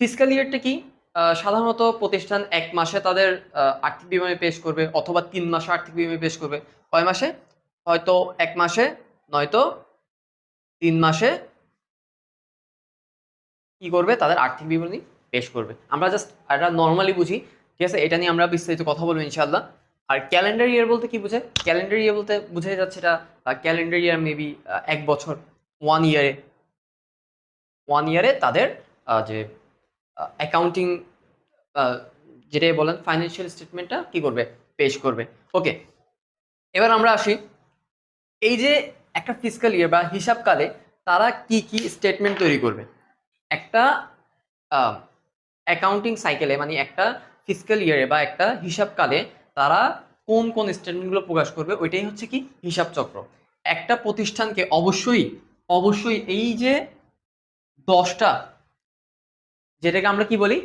Fiscal ইয়ারটা কি? সাধারণত প্রতিষ্ঠান এক মাসে তাদের আর্থিক বিবরণী পেশ করবে অথবা তিন মাসে আর্থিক বিবরণী পেশ করবে। কয় মাসে? হয়তো এক মাসে, নয়তো তিন মাসে কি করবে? তাদের আর্থিক বিবরণী পেশ করবে। আমরা জাস্ট এটা নর্মালি বুঝি। ঠিক আছে? এটা নিয়ে আমরা বিস্তারিত কথা বলব ইনশাল্লাহ আর ক্যালেন্ডার ইয়ার বলতে কি বুঝে ক্যালেন্ডার ইয়ার বলতে বোঝাই যাচ্ছে এটা ক্যালেন্ডার ইয়ার মেবি এক বছর ওয়ান ইয়ারে ওয়ান ইয়ারে তাদের যে অ্যাকাউন্টিং যেটাই বলেন ফাইন্যান্সিয়াল স্টেটমেন্টটা কি করবে? পেশ করবে। ওকে এবার আমরা আসি। এই যে একটা ফিজিক্যাল ইয়ার বা হিসাবকালে তারা কি কি স্টেটমেন্ট তৈরি করবে? একটা অ্যাকাউন্টিং সাইকেলে মানে একটা ফিজিক্যাল ইয়ারে বা একটা হিসাবকালে তারা কোন কোন স্টেটমেন্টগুলো প্রকাশ করবে, ওইটাই হচ্ছে কি হিসাব চক্র। একটা প্রতিষ্ঠানকে অবশ্যই অবশ্যই এই যে দশটা যেটাকে আমরা কি বলি?